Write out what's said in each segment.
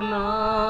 নাই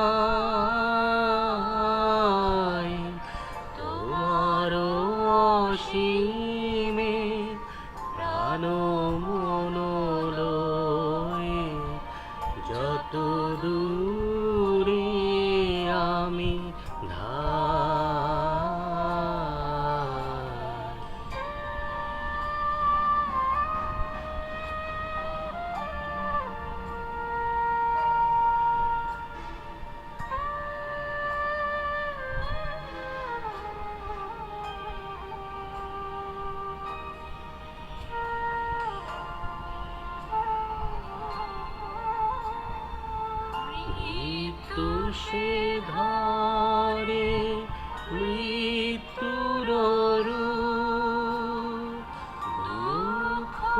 সে ধরে মৃত্যুর। দুঃখ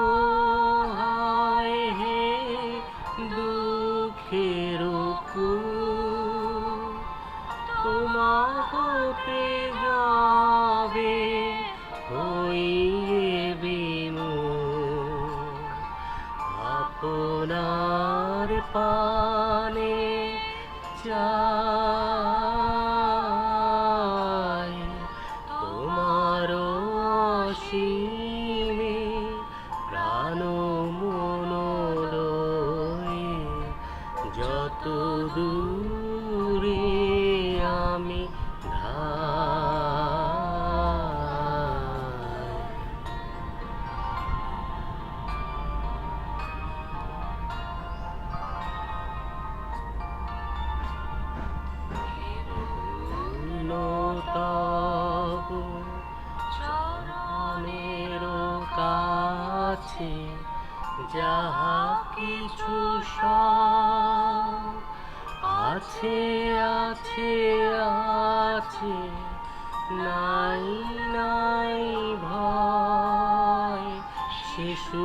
হায় হে দুঃখের। তোমার হতে যাবে হইয়ে আপনার পানে চাই তোমার অসীমে প্রাণ যত দূরে যাহা কিছু আছে আছে আছে নাই নাই ভয় শিশু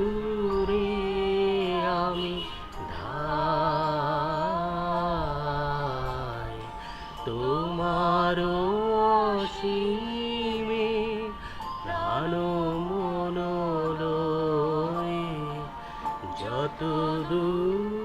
মন লয়ে যত দূর